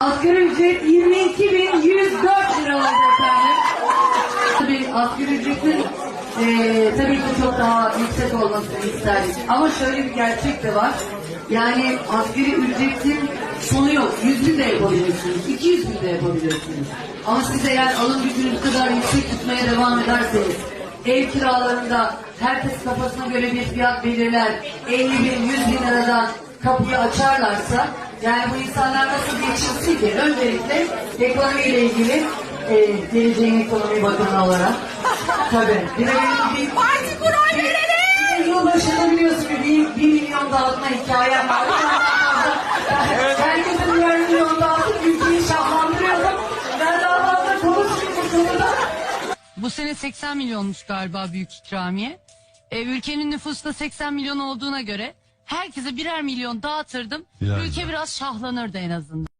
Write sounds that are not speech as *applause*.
Asgari ücret 22.104 lira oldu efendim. Tabii asgari ücretin eee tabii ki çok daha yüksek olmasını isterdik. Ama şöyle bir gerçek de var. Yani asgari ücretin sonu yok. 100 bin de yapabilirsiniz, 200 bin de yapabilirsiniz. Ama siz eğer alım gücünüz kadar yüksek tutmaya devam ederseniz, ev kiralarında herkes kafasına göre bir fiyat belirler, 50 bin, 100 bin liradan kapıyı açarlarsa, yani bu insanlar nasıl geçinsin ki? Öncelikle ekonomiyle ilgili e, geleceğin ekonomi bakanı olarak. Tabii. Bir de benim bir, Parti kurar verelim. bir de yılbaşında biliyorsun bir, bir milyon dağıtma hikayem var. *laughs* Herkese birer milyon dağıtıp ülkeyi şahlandırıyordum. Ben daha fazla konuşmayayım bu konuda. Bu sene 80 milyonmuş galiba büyük ikramiye. E, ülkenin nüfusu da 80 milyon olduğuna göre herkese birer milyon dağıtırdım. Birer Ülke milyon. biraz şahlanırdı en azından.